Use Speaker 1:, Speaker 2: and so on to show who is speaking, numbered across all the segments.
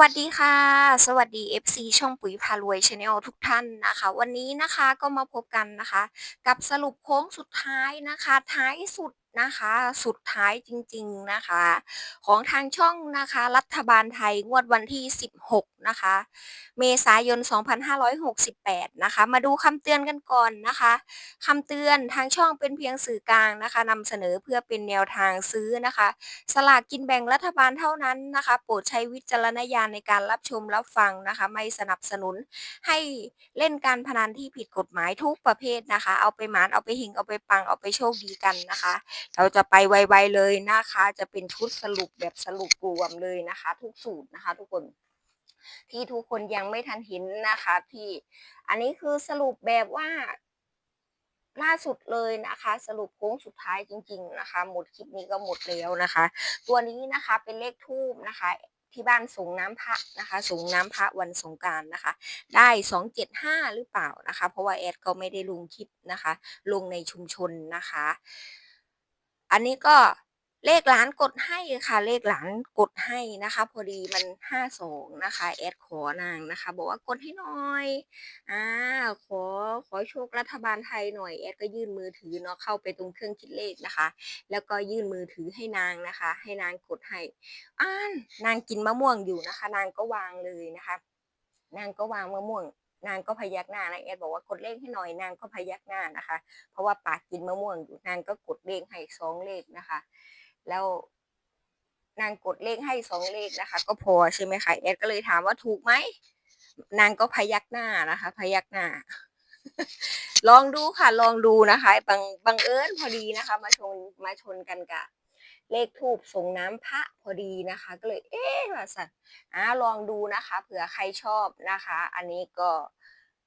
Speaker 1: วัสดีค่ะ สวัสดี FC ช่องปุ๋ยพารวยชาแนลทุกท่านนะคะ วันนี้นะคะก็มาพบกันนะคะ กับสรุปโค้งสุดท้ายนะคะ ท้ายสุดนะคะ สุดท้ายจริงๆนะคะ ของทางช่องนะคะ รัฐบาลไทยงวดวันที่ 16 นะคะ เมษายน 2568 นะคะ มาดูคำเตือนกันก่อนนะคะคำเตือนทางช่องเป็นเพียงสื่อกลางนะคะนำเสนอเพื่อเป็นแนวทางซื้อนะคะ สลากกินแบ่งรัฐบาลเท่านั้นนะคะ โปรดใช้วิจารณญาณในการรับชมรับฟังนะคะ ไม่สนับสนุนให้เล่นการพนันที่ผิดกฎหมายทุกประเภทนะคะ เอาไปหมานเอาไปหิงเอาไปปังเอาไปโชคดีกันนะคะ เราจะไปไวๆเลยนะคะ จะเป็นชุดสรุปแบบสรุปรวมเลยนะคะ ทุกสูตรนะคะ ทุกคน ที่ทุกคนยังไม่ทันเห็นนะคะที่อันนี้คือสรุปแบบว่า ล่าสุดเลยนะคะ สรุปโค้งสุดท้ายจริง ๆนะคะ หมดคลิปนี้ก็หมดแล้วนะคะ ตัวนี้นะคะเป็นเลขทูบนะคะที่บ้านสงน้ำพระนะคะสงน้ำพระวันสงการนะคะ ได้สองเจ็ดห้าหรือเปล่านะคะ เพราะว่าแอดก็ไม่ได้ลงคลิปนะคะ ลงในชุมชนนะคะ อันนี้ก็ เลขหลานกดให้ค่ะ เลขหลานกดให้นะคะ พอดีมันห้าสองนะคะแอดขอนางนะคะ บอกว่ากดให้หน่อยอ่าขอขอโชครัฐบาลไทยหน่อยแอดก็ยื่นมือถือเนาะเข้าไปตรงเครื่องคิดเลขนะคะ แล้วก็ยื่นมือถือให้นางนะคะ ให้นางกดให้อ่านนางกินมะม่วงอยู่นะคะ นางก็วางเลยนะคะ นางก็วางมะม่วงนางก็พยักหน้านะแอดบอกว่ากดเลขให้หน่อยนางก็พยักหน้านะคะ เพราะว่าปากกินมะม่วงอยู่นางก็กดเลขให้สองเลขนะคะ แล้วนางกดเลขให้สองเลขนะคะ ก็พอใช่ไหมคะแอดก็เลยถามว่าถูกไหมนางก็พยักหน้านะคะ พยักหน้า ลองดูค่ะ ลองดูนะคะบังบังเอิญพอดีนะคะ มาชนมาชนกันกับเลขทูบส่งน้ำพระพอดีนะคะ ก็เลย เอ๊ะว่าสัตว์อ่าลองดูนะคะ เผื่อใครชอบนะคะ อันนี้ก็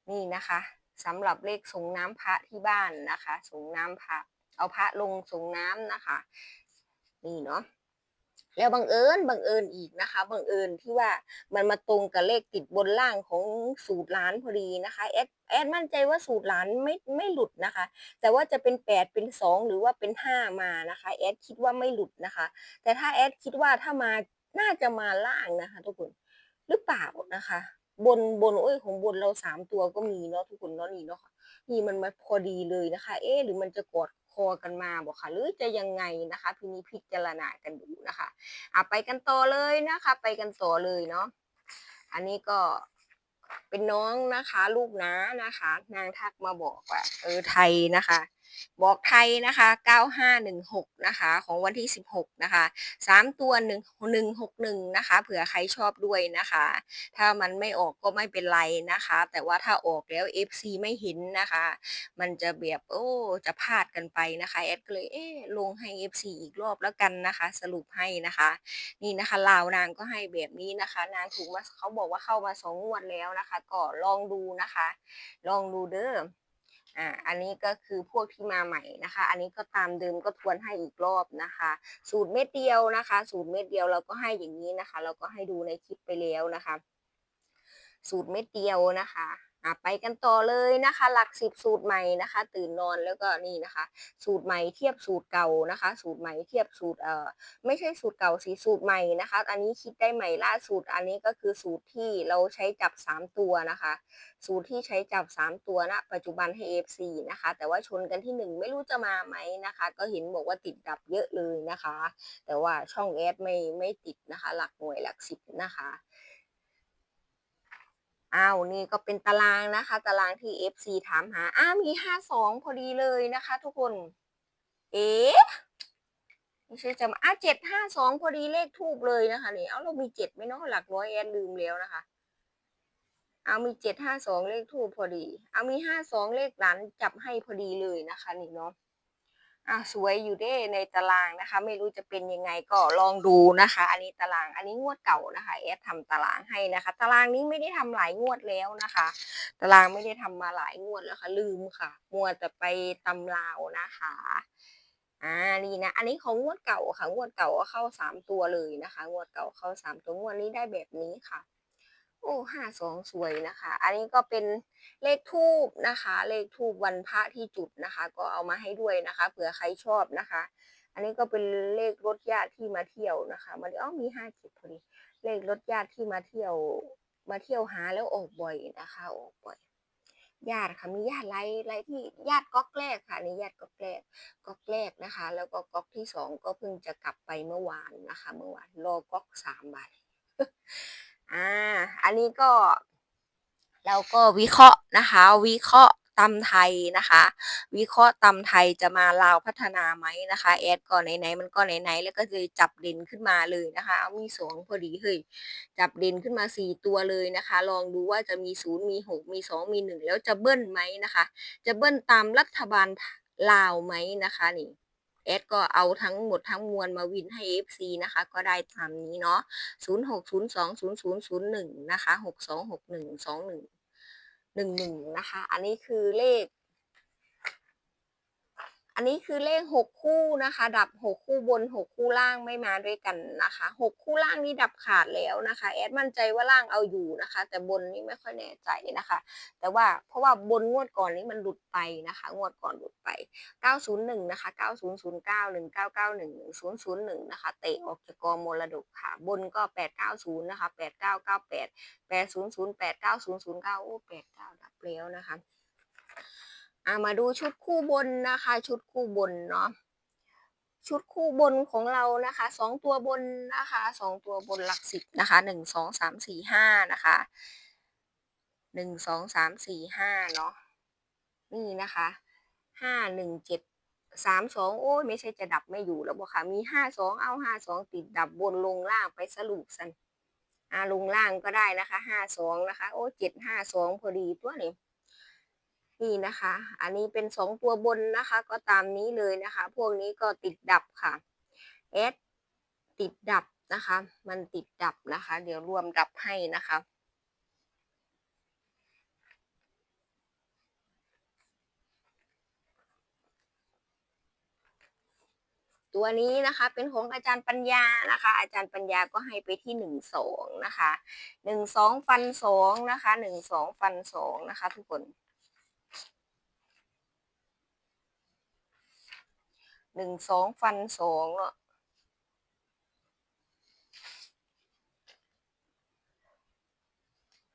Speaker 1: นี่นะคะสำหรับเลขส่งน้ำพระที่บ้านนะคะส่งน้ำพระเอาพระลงส่งน้ำนะคะ นี่เนาะแล้วบังเอิญบังเอิญอีกนะคะบังเอิญที่ว่ามันมาตรงกับเลขติดบนล่างของสูตรล้านพอดีนะคะแอดแอดมั่นใจว่าสูตรล้านไม่ไม่หลุดนะคะ แต่ว่าจะเป็นแปดเป็นสองหรือว่าเป็นห้ามานะคะแอดคิดว่าไม่หลุดนะคะ แต่ถ้าแอดคิดว่าถ้ามาน่าจะมาล่างนะคะ ทุกคนหรือเปล่านะคะ บนบนโอ้ยของบนเราสามตัวก็มีเนาะทุกคนเนาะนี่เนาะนี่มันมาพอดีเลยนะคะ เอ๊หรือมันจะกอด คอกันมาบอกค่ะ หรือจะยังไงนะคะพี่นี้พิจารณากันดูนะคะอะไปกันต่อเลยนะคะ ไปกันต่อเลยเนาะอันนี้ก็เป็นน้องนะคะ ลูกน้านะคะ นางทักมาบอกว่าเออไทยนะคะ บอกไทยนะคะ 9516 นะคะ ของวันที่ 16 นะคะ 3 ตัว 1 161 นะคะ เผื่อใครชอบด้วยนะคะ ถ้ามันไม่ออกก็ไม่เป็นไรนะคะ แต่ว่าถ้าออกแล้ว FC ไม่เห็นนะคะ มันจะแบบโอ้ จะพลาดกันไปนะคะแอดก็เลยเอ๊ลงให้ FC อีกรอบแล้วกันนะคะ สรุปให้นะคะ นี่นะคะลาวนางก็ให้แบบนี้นะคะ นางถูกมาเขาบอกว่าเข้ามาสองงวดแล้วนะคะ ก็ลองดูนะคะ ลองดูเด้อ อ่าอันนี้ก็คือพวกที่มาใหม่นะคะ อันนี้ก็ตามเดิมก็ทวนให้อีกรอบนะคะ สูตรเม็ดเดียวนะคะ สูตรเม็ดเดียวเราก็ให้อย่างนี้นะคะ เราก็ให้ดูในคลิปไปแล้วนะคะ สูตรเม็ดเดียวนะคะ อะไปกันต่อเลยนะคะ หลักสิบสูตรใหม่นะคะ ตื่นนอนแล้วก็นี่นะคะ สูตรใหม่เทียบสูตรเก่านะคะ สูตรใหม่เทียบสูตรเอ่อไม่ใช่สูตรเก่าสีสูตรใหม่นะคะ อันนี้คิดได้ใหม่ล่าสุดอันนี้ก็คือสูตรที่เราใช้จับสามตัวนะคะ สูตรที่ใช้จับสามตัวนะปัจจุบันให้ FC นะคะ แต่ว่าชนกันที่หนึ่งไม่รู้จะมาไหมนะคะ ก็เห็นบอกว่าติดดับเยอะเลยนะคะ แต่ว่าช่องแอดไม่ไม่ติดนะคะ หลักหน่วยหลักสิบนะคะ อ้าวนี่ก็เป็นตารางนะคะ ตารางที่ FC ถามหาอ้ามีห้าสองพอดีเลยนะคะ ทุกคน เอ๊ะไม่ใช่จะมาอ้าเจ็ดห้าสองพอดีเลขทูบเลยนะคะนี่เอาเรามีเจ็ดไหมเนาะหลักร้อยแอนลืมแล้วนะคะ เอามีเจ็ดห้าสองเลขทูบพอดี เอามีห้าสองเลขหลานจับให้พอดีเลยนะคะนี่เนาะ อะสวยอยู่ได้ในตารางนะคะ ไม่รู้จะเป็นยังไงก็ลองดูนะคะ อันนี้ตารางอันนี้งวดเก่านะคะแอดทำตารางให้นะคะ ตารางนี้ไม่ได้ทำหลายงวดแล้วนะคะ ตารางไม่ได้ทำมาหลายงวดแล้วค่ะลืมค่ะ มัวแต่ไปตำลาวนะคะอ่านี่นะ อันนี้ของงวดเก่าค่ะงวดเก่าก็เข้าสามตัวเลยนะคะ งวดเก่าเข้าสามตัวงวดนี้ได้แบบนี้ค่ะ โอ้ห้าสองสวยนะคะ อันนี้ก็เป็นเลขทูบนะคะ เลขทูบวันพระที่จุดนะคะ ก็เอามาให้ด้วยนะคะเผื่อใครชอบนะคะ อันนี้ก็เป็นเลขรถญาติที่มาเที่ยวนะคะมาอ๋อมีห้าเจ็ดพอดีเลขรถญาติที่มาเที่ยวมาเที่ยวหาแล้วออกบ่อยนะคะออกบ่อยญาติค่ะมีญาติไรไรที่ญาติก๊อกแรกค่ะนี่ญาติก๊อกแรกก๊อกแรกนะคะ แล้วก็ก๊อกที่สองก็เพิ่งจะกลับไปเมื่อวานนะคะ เมื่อวานรอก๊อกสามใบ อ่า อันนี้ก็ เราก็วิเคราะห์นะคะ วิเคราะห์ตำไทยนะคะ วิเคราะห์ตำไทยจะมาลาวพัฒนาไหมนะคะแอดก่อนไหนๆมันก็ไหนๆแล้วก็เลยจับเด่นขึ้นมาเลยนะคะเอามีสองพอดีเฮ้ยจับเด่นขึ้นมาสี่ตัวเลยนะคะ ลองดูว่าจะมีศูนย์มีหกมีสองมีหนึ่งแล้วจะเบิ้ลไหมนะคะ จะเบิ้ลตามรัฐบาลลาวไหมนะคะนี่ เอสก็เอาทั้งหมดทั้งมวลมาวินให้เอฟซีนะคะ ก็ได้ตามนี้เนาะศูนย์หกศูนย์สองศูนย์ศูนย์ศูนย์หนึ่งนะคะหกสองหกหนึ่งสองหนึ่งหนึ่งหนึ่งนะคะ อันนี้คือเลข อันนี้คือเลขหกคู่นะคะ ดับหกคู่บนหกคู่ล่างไม่มาด้วยกันนะคะหกคู่ล่างนี่ดับขาดแล้วนะคะแอดมั่นใจว่าล่างเอาอยู่นะคะ แต่บนนี่ไม่ค่อยแน่ใจนะคะ แต่ว่าเพราะว่าบนงวดก่อนนี้มันหลุดไปนะคะ งวดก่อนหลุดไป 901 นะคะ 9009 1991 1001 นะคะ เตะออกจากกองมรดกค่ะ บนก็ 890 นะคะ 8998 800 8909โอ้89ดับแล้วนะคะ อ่ามาดูชุดคู่บนนะคะ ชุดคู่บนเนาะชุดคู่บนของเรานะคะสองตัวบนนะคะสองตัวบนหลักสิบนะคะหนึ่งสองสามสี่ห้านะคะหนึ่งสองสามสี่ห้าเนาะนี่นะคะห้าหนึ่งเจ็ดสามสองโอ้ยไม่ใช่จะดับไม่อยู่แล้วบอกค่ะมีห้าสองเอาห้าสองติดดับบนลงล่างไปสรุปสันอ่าลงล่างก็ได้นะคะห้าสองนะคะ โอ้เจ็ดห้าสองพอดีตัวนี้ นี่นะคะ อันนี้เป็นสองตัวบนนะคะ ก็ตามนี้เลยนะคะ พวกนี้ก็ติดดับค่ะ S ติดดับนะคะ มันติดดับนะคะ เดี๋ยวรวมดับให้นะคะตัวนี้นะคะเป็นของอาจารย์ปัญญานะคะ อาจารย์ปัญญาก็ให้ไปที่หนึ่งสองนะคะหนึ่งสองฟันสองนะคะหนึ่งสองฟันสองนะคะ ทุกคน หนึ่งสองฟันสองเนาะ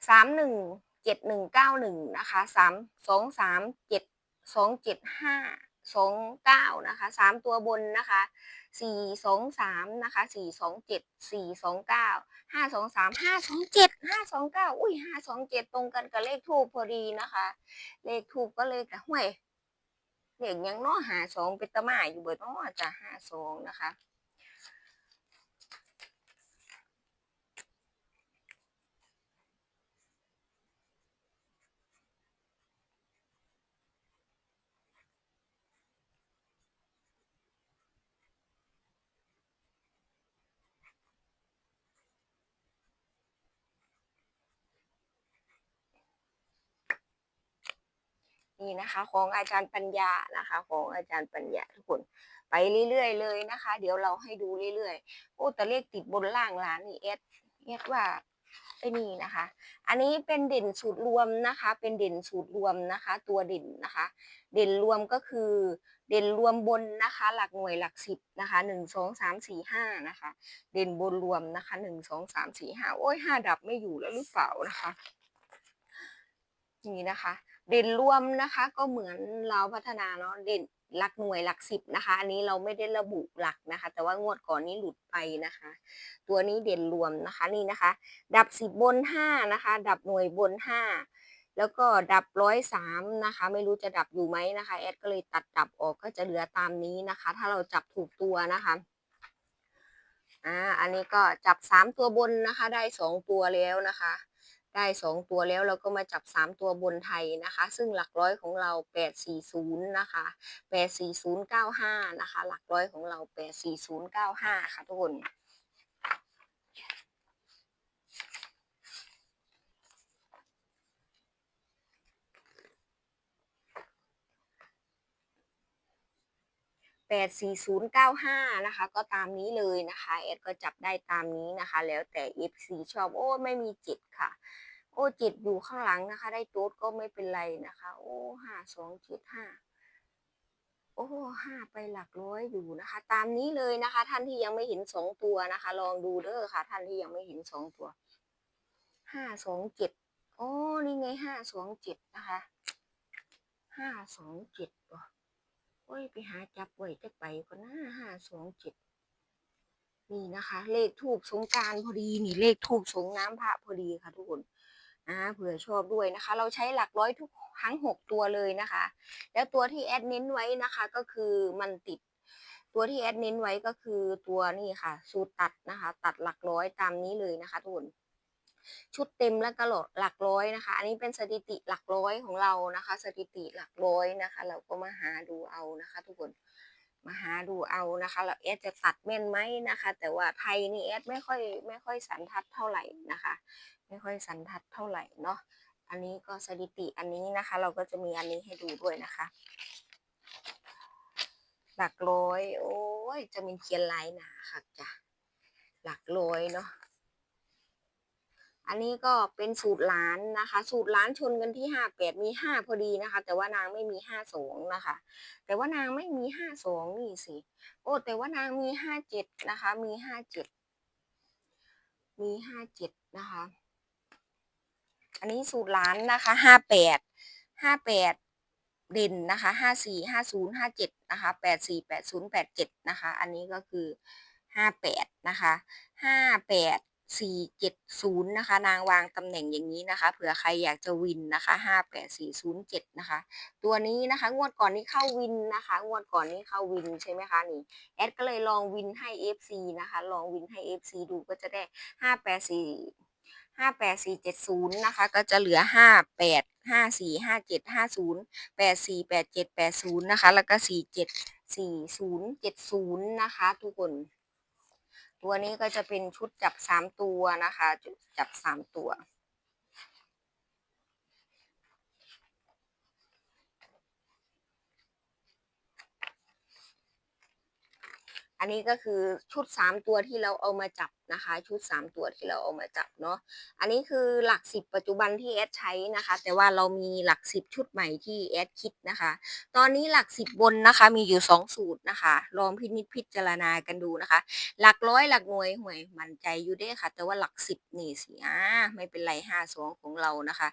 Speaker 1: สามหนึ่งเจ็ดหนึ่งเก้าหนึ่งนะคะสามสองสามเจ็ดสองเจ็ดห้าสองเก้านะคะสามตัวบนนะคะสี่สองสามนะคะสี่สองเจ็ดสี่สองเก้าห้าสองสามห้าสองเจ็ดห้าสองเก้าอุ้ยห้าสองเจ็ดตรงกันกับเลขทูปพอดีนะคะ เลขทูปก็เลยกับห้วย เด็กยังน้อหาสองเป็นตะมาอยู่เบิดน้อจะหาสองนะคะ นี่นะคะของอาจารย์ปัญญานะคะ ของอาจารย์ปัญญาทุกคนไปเรื่อยๆเลยนะคะ เดี๋ยวเราให้ดูเรื่อยๆโอ้แต่เลขติดบนล่างร้านนี่เอสเอสว่าไอ้นี่นะคะ อันนี้เป็นเด่นสูตรรวมนะคะ เป็นเด่นสูตรรวมนะคะ ตัวเด่นนะคะ เด่นรวมก็คือ เด่นรวมบนนะคะ หลักหน่วยหลักสิบนะคะหนึ่งสองสามสี่ห้านะคะ เด่นบนรวมนะคะหนึ่งสองสามสี่ห้าโอ้ยห้าดับไม่อยู่แล้วหรือเปล่านะคะนี่นะคะ เด่นรวมนะคะก็เหมือนเราพัฒนาเนาะเด่นหลักหน่วยหลักสิบนะคะ อันนี้เราไม่ได้ระบุหลักนะคะ แต่ว่างวดก่อนนี้หลุดไปนะคะ ตัวนี้เด่นรวมนะคะนี่นะคะ ดับสิบบนห้านะคะ ดับหน่วยบนห้าแล้วก็ดับร้อยสามนะคะ ไม่รู้จะดับอยู่ไหมนะคะแอดก็เลยตัดดับออกก็จะเหลือตามนี้นะคะ ถ้าเราจับถูกตัวนะคะอ่าอันนี้ก็จับสามตัวบนนะคะ ได้สองตัวแล้วนะคะ ได้สองตัวแล้วเราก็มาจับสามตัวบนไทยนะคะ ซึ่งหลักร้อยของเราแปดสี่ศูนย์นะคะแปดสี่ศูนย์เก้าห้านะคะ หลักร้อยของเราแปดสี่ศูนย์เก้าห้าค่ะทุกคน แปดสี่ศูนย์เก้าห้านะคะ ก็ตามนี้เลยนะคะแอดก็จับได้ตามนี้นะคะ แล้วแต่ FC ชอบโอ้ไม่มีจ็ดค่ะ โอ้จ็ดอยู่ข้างหลังนะคะ ได้โต๊ดก็ไม่เป็นไรนะคะ โอ้ห้าสองเจ็ดห้าโอ้ห้าไปหลักร้อยอยู่นะคะ ตามนี้เลยนะคะ ท่านที่ยังไม่เห็นสองตัวนะคะ ลองดูเด้อค่ะ ท่านที่ยังไม่เห็นสองตัวห้าสองเจ็ดโอ้นี่ไงห้าสองเจ็ดนะคะห้าสองเจ็ดวะ อ้ย ไปหาจับไว้จะไปก็น่าห้าสองเจ็ดนี่นะคะ เลขทูบสงการพอดีนี่เลขทูบสงน้ำพระพอดีค่ะทุกคนอ่าเผื่อชอบด้วยนะคะ เราใช้หลักร้อยทุกทั้งหกตัวเลยนะคะ แล้วตัวที่แอดเน้นไว้นะคะก็คือมันติด ตัวที่แอดเน้นไว้ก็คือตัวนี่ค่ะ สูตรตัดนะคะ ตัดหลักร้อยตามนี้เลยนะคะทุกคน ชุดเต็มแล้วก็หลดหลักร้อยนะคะ อันนี้เป็นสถิติหลักร้อยของเรานะคะ สถิติหลักร้อยนะคะ เราก็มาหาดูเอานะคะ ทุกคนมาหาดูเอานะคะแล้วแอดจะตัดแม่นไหมนะคะ แต่ว่าไทยนี่แอดไม่ค่อยไม่ค่อยสันทัดเท่าไหร่นะคะ ไม่ค่อยสันทัดเท่าไหร่เนาะอันนี้ก็สถิติอันนี้นะคะ เราก็จะมีอันนี้ให้ดูด้วยนะคะ หลักร้อย โอ้ยจะมีเขียนลายหนาค่ะจ้ะหลักร้อยเนาะ อันนี้ก็เป็นสูตรล้านนะคะ สูตรล้านชนกันที่ห้าแปดมีห้าพอดีนะคะ แต่ว่านางไม่มีห้าสองนะคะ แต่ว่านางไม่มีห้าสองนี่สิโอ้แต่ว่านางมีห้าเจ็ดนะคะ มีห้าเจ็ดมีห้าเจ็ดนะคะ อันนี้สูตรล้านนะคะห้าแปดห้าแปดเด่นนะคะห้าสี่ห้าศูนย์ห้าเจ็ดนะคะแปดสี่แปดศูนย์แปดเจ็ดนะคะ อันนี้ก็คือห้าแปดนะคะห้าแปด สี่เจ็ดศูนย์นะคะ นางวางตำแหน่งอย่างนี้นะคะ เผื่อใครอยากจะวินนะคะห้าแปดสี่ศูนย์เจ็ดนะคะ ตัวนี้นะคะ งวดก่อนนี้เข้าวินนะคะ งวดก่อนนี้เข้าวินใช่ไหมคะนี่ แอดก็เลยลองวินให้ FC นะคะ ลองวินให้ FC ดูก็จะได้ห้าแปดสี่ห้าแปดสี่เจ็ดศูนย์นะคะ ก็จะเหลือห้าแปดห้าสี่ห้าเจ็ดห้าศูนย์แปดสี่แปดเจ็ดแปดศูนย์นะคะ แล้วก็สี่เจ็ดสี่ศูนย์เจ็ดศูนย์นะคะ ทุกคน ตัวนี้ก็จะเป็นชุดจับสามตัวนะคะจุดจับสามตัว อันนี้ก็คือชุดสามตัวที่เราเอามาจับนะคะ ชุดสามตัวที่เราเอามาจับเนาะอันนี้คือหลักสิบปัจจุบันที่แอดใช้นะคะ แต่ว่าเรามีหลักสิบชุดใหม่ที่แอดคิดนะคะ ตอนนี้หลักสิบบนนะคะ มีอยู่สองสูตรนะคะ ลองพินิจพิจารณากันดูนะคะ หลักร้อยหลักหน่วยหวยมั่นใจอยู่เด้ค่ะ แต่ว่าหลักสิบนี่สิอ่าไม่เป็นไรห้าสองของเรานะคะ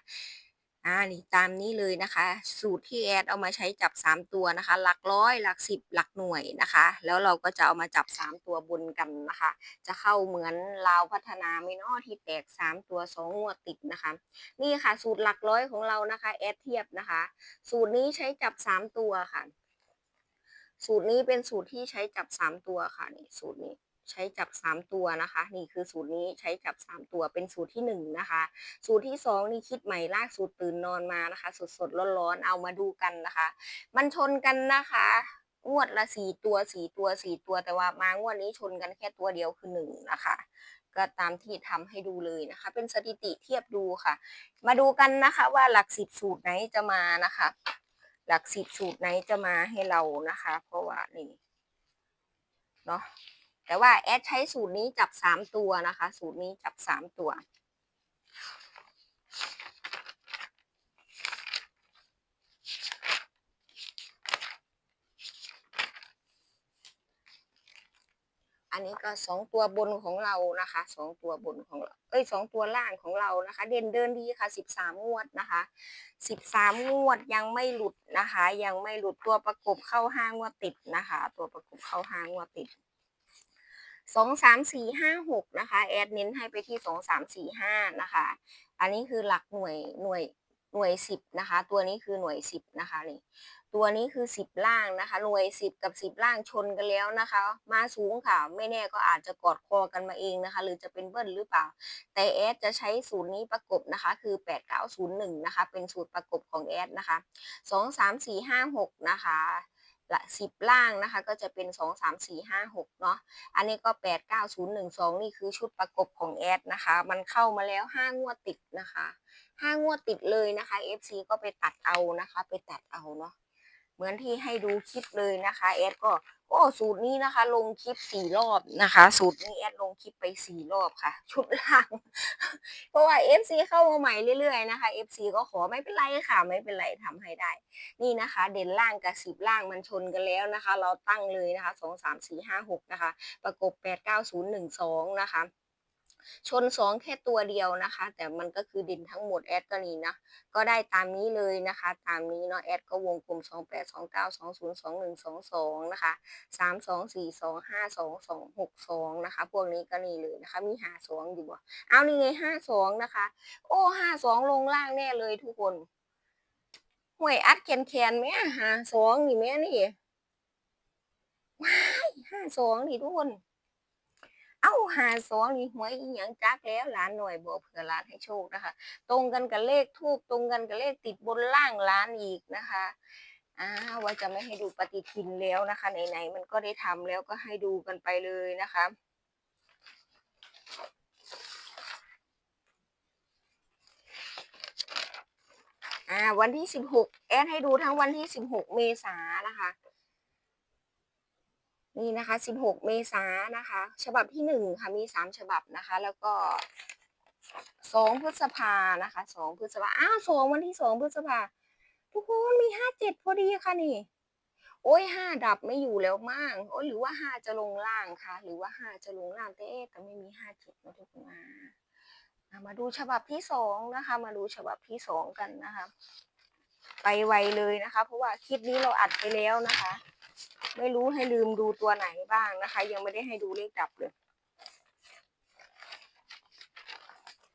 Speaker 1: อ่านี่ตามนี้เลยนะคะ สูตรที่แอดเอามาใช้จับสามตัวนะคะ หลักร้อยหลักสิบหลักหน่วยนะคะ แล้วเราก็จะเอามาจับสามตัวบนกันนะคะ จะเข้าเหมือนลาวพัฒนาไม่นอที่แตกสามตัวสองงวดติดนะคะ นี่ค่ะสูตรหลักร้อยของเรานะคะแอดเทียบนะคะ สูตรนี้ใช้จับสามตัวค่ะ สูตรนี้เป็นสูตรที่ใช้จับสามตัวค่ะนี่สูตรนี้ ใช้จับสามตัวนะคะ นี่คือสูตรนี้ใช้จับสามตัวเป็นสูตรที่หนึ่งนะคะ สูตรที่สองนี่คิดใหม่ลากสูตรตื่นนอนมานะคะ สดสดร้อนร้อนๆเอามาดูกันนะคะ มันชนกันนะคะงวดละสี่ตัวสี่ตัวสี่ตัวแต่ว่ามางวดนี้ชนกันแค่ตัวเดียวคือหนึ่งนะคะ ก็ตามที่ทำให้ดูเลยนะคะ เป็นสถิติเทียบดูค่ะ มาดูกันนะคะว่าหลักสิบสูตรไหนจะมานะคะ หลักสิบสูตรไหนจะมาให้เรานะคะ เพราะว่านี่เนาะ แต่ว่าแอดใช้สูตรนี้จับสามตัวนะคะ สูตรนี้จับสามตัว อันนี้ก็สองตัวบนของเรานะคะสองตัวบนของเราเอ้ยสองตัวล่างของเรานะคะ เด่นเดินดีค่ะสิบสามงวดนะคะสิบสามงวดยังไม่หลุดนะคะ ยังไม่หลุดตัวประกบเข้าห้างวดติดนะคะ ตัวประกบเข้าห้างวดติด สองสามสี่ห้าหกนะคะแอดเน้นให้ไปที่สองสามสี่ห้านะคะ อันนี้คือหลักหน่วยหน่วยหน่วยสิบนะคะ ตัวนี้คือหน่วยสิบนะคะนี่ตัวนี้คือสิบล่างนะคะ หน่วยสิบกับสิบล่างชนกันแล้วนะคะ มาสูงค่ะ ไม่แน่ก็อาจจะกอดคอกันมาเองนะคะ หรือจะเป็นเบิ้ลหรือเปล่า แต่แอดจะใช้สูตรนี้ประกบนะคะ คือ8901นย์หนึ่งนะคะ เป็นสูตรประกบของแอดนะคะ2 3 4 5 6นะคะ ละ10ล่างนะคะ ก็จะเป็น 2 3 4 5 6เนาะอันนี้ก็ 89012 นี่คือชุดประกบของแอดนะคะ มันเข้ามาแล้ว 5 งวดติดนะคะ 5 งวดติดเลยนะคะ FC ก็ไปตัดเอานะคะ ไปตัดเอาเนาะเหมือนที่ให้ดูคลิปเลยนะคะแอดก็ โอ้สูตรนี้นะคะ ลงคลิปสี่รอบนะคะ สูตรนี้แอดลงคลิปไปสี่รอบค่ะ ชุดล่าง เพราะว่า FC เข้ามาใหม่เรื่อยๆนะคะ FC ก็ขอไม่เป็นไรค่ะ ไม่เป็นไรทำให้ได้ นี่นะคะ เด่นล่างกับสิบล่างมันชนกันแล้วนะคะ เราตั้งเลยนะคะสองสามสี่ห้าหกนะคะ ประกบแปดเก้าศูนย์หนึ่งสองนะคะ ชนสองแค่ตัวเดียวนะคะ แต่มันก็คือด่นทั้งหมดแอดก็นี่นะก็ได้ตามนี้เลยนะคะ ตามนี้เนาะแอดก็วงกลมสองแปดสองเก้าสองศูนย์สองหนึ่งสองสองนะคะสามสองสี่สองห้าสองสองหกสองนะคะ พวกนี้ก็นี่เลยนะคะ มีหาสองอยู่บ่เอานี่ไงห้าสองนะคะ โอ้ห้าสองลงล่างแน่เลยทุกคนห่วยอัดแคนแคนไหมหาสองนี่แม่นี่ว้ายห้าสองนี่ทุกคน เอ้าหาสองนี่หวยอีหยังจักแล้วหลานหน่อยบอกเผื่อลานให้โชคนะคะ ตรงกันกับเลขทูบตรงกันกับเลขติดบนล่างร้านอีกนะคะอ่าว่าจะไม่ให้ดูปฏิทินแล้วนะคะไหนๆมันก็ได้ทำแล้วก็ให้ดูกันไปเลยนะคะอ่าวันที่สิบหกแอดให้ดูทั้งวันที่สิบหกเมษานะคะ นี่นะคะ 16 เมษายนนะคะ ฉบับที่หนึ่งค่ะมีสามฉบับนะคะ แล้วก็สองพฤษภานะคะสองพฤษภาอ้าวสองวันที่สองพฤษภาทุกคนมีห้าเจ็ดพอดีค่ะนี่ โอ้ยห้าดับไม่อยู่แล้วมั่งโอ้ยหรือว่าห้าจะลงล่างค่ะ หรือว่าห้าจะลงล่างแต่แต่ไม่มีห้าเจ็ดนะทุกคนอะอะมาดูฉบับที่สองนะคะ มาดูฉบับที่สองกันนะคะ ไปไวเลยนะคะ เพราะว่าคลิปนี้เราอัดไปแล้วนะคะ ไม่รู้ให้ลืมดูตัวไหนบ้างนะคะ ยังไม่ได้ให้ดูเลขดับเลย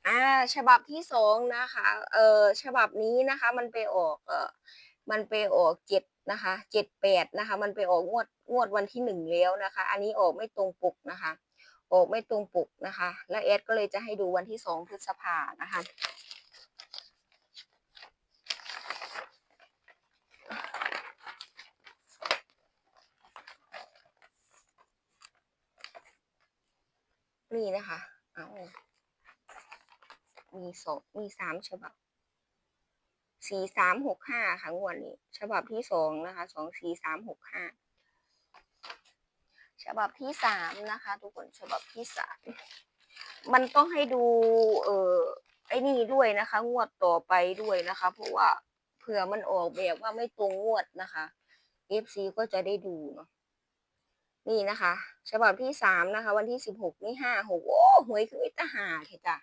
Speaker 1: อ่าฉบับที่สองนะคะ เอ่อฉบับนี้นะคะ มันไปออกเอ่อมันไปออกเจ็ดนะคะเจ็ดแปดนะคะ มันไปออกงวดงวดวันที่หนึ่งแล้วนะคะ อันนี้ออกไม่ตรงปกนะคะ ออกไม่ตรงปกนะคะ แล้วแอดก็เลยจะให้ดูวันที่สองพฤษภานะคะ นี่นะคะ เอามีสองมีสามฉบับ สี่สามหกห้าค่ะงวดนี้ ฉบับที่สองนะคะ สองสี่สามหกห้า ฉบับที่สามนะคะ ทุกคน ฉบับที่สาม มันต้องให้ดู เอ่อ ไอ้นี่ด้วยนะคะ งวดต่อไปด้วยนะคะ เพราะว่าเผื่อมันออกแบบว่าไม่ตรงงวดนะคะ FC ก็จะได้ดูเนาะ นี่นะคะ ฉบับที่สามนะคะ วันที่สิบหกนี่ห้าหกโอ้หวยคือไอ้ตาหาเถอะจ้ะ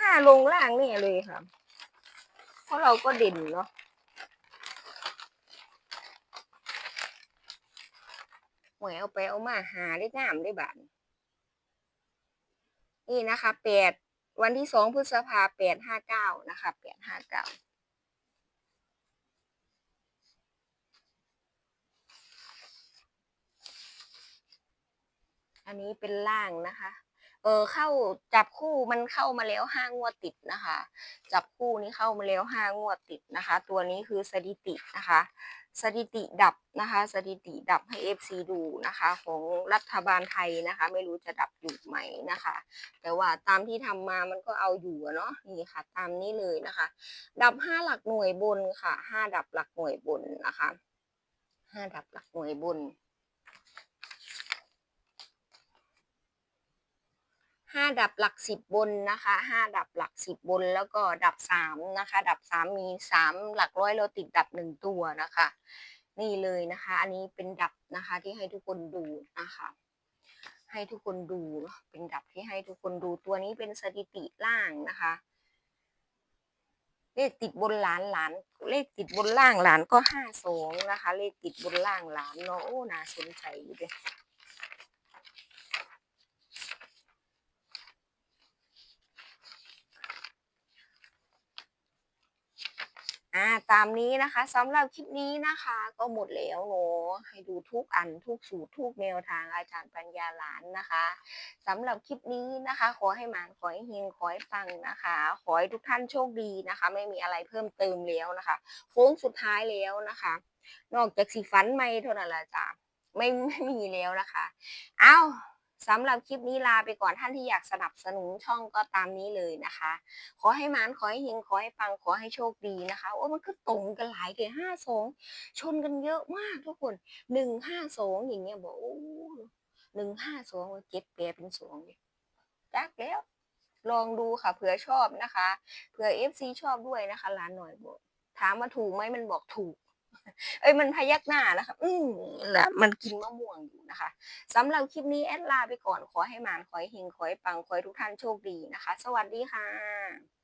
Speaker 1: ห้าลงล่างนี่เลยค่ะ เพราะเราก็เด่นเนาะหวยเอาไปเอามาหาได้งามได้บาทนี่นะคะแปดวันที่สองพฤษภาแปดห้าเก้านะคะแปดห้าเก้า อันนี้เป็นล่างนะคะ เออเข้าจับคู่มันเข้ามาแล้วห้างวดติดนะคะ จับคู่นี้เข้ามาแล้วห้างวดติดนะคะ ตัวนี้คือสถิตินะคะ สถิติดับนะคะ สถิติดับให้ FC ดูนะคะ ของรัฐบาลไทยนะคะ ไม่รู้จะดับอยู่ไหมนะคะ แต่ว่าตามที่ทำมามันก็เอาอยู่เนาะนี่ค่ะ ตามนี้เลยนะคะ ดับห้าหลักหน่วยบนค่ะห้าดับหลักหน่วยบนนะคะห้าดับหลักหน่วยบน ห้าดับหลักสิบบนนะคะห้าดับหลักสิบบนแล้วก็ดับสามนะคะ ดับสามมีสามหลักร้อยเราติดดับหนึ่งตัวนะคะ นี่เลยนะคะ อันนี้เป็นดับนะคะที่ให้ทุกคนดูนะคะ ให้ทุกคนดูเป็นดับที่ให้ทุกคนดูตัวนี้เป็นสถิติล่างนะคะ เลขติดบนหลานหลาน เลขติดบนล่างหลานก็ห้าสองนะคะ เลขติดบนล่างหลานเนาะโอ้น่าสนใจอยู่เด้ อ่าตามนี้นะคะสำหรับคลิปนี้นะคะ ก็หมดแล้วเนาะให้ดูทุกอันทุกสูตรทุกแนวทางอาจารย์ปัญญาหลานนะคะสำหรับคลิปนี้นะคะ ขอให้หมานขอให้เฮงขอให้ปังนะคะ ขอให้ทุกท่านโชคดีนะคะ ไม่มีอะไรเพิ่มเติมแล้วนะคะโค้งสุดท้ายแล้วนะคะ นอกจากสีฟันไม่เท่านั้นละจ้ะไม่ไม่มีแล้วนะคะ เอ้า สำหรับคลิปนี้ลาไปก่อนท่านที่อยากสนับสนุนช่องก็ตามนี้เลยนะคะ ขอให้มานขอให้เฮงขอให้ปังขอให้โชคดีนะคะโอ้มันคือตรงกันหลายเกห้าสองชนกันเยอะมากทุกคนหนึ่งห้าสองอย่างเงี้ยบอกโอ้หนึ่งห้าสองเจ็ดแปลเป็นสองเลยจักแล้ว ลองดูค่ะเผื่อชอบนะคะเผื่อเอฟซีชอบด้วยนะคะร้านหน่อยบอกถามมาถูกไหมมันบอกถูก เอ้ยมันพยักหน้านะคะอืมแหละมันกินมะม่วงอยู่นะคะสำหรับคลิปนี้แอดลาไปก่อนขอให้หมานขอให้เฮงขอให้ปังขอให้ทุกท่านโชคดีนะคะ สวัสดีค่ะ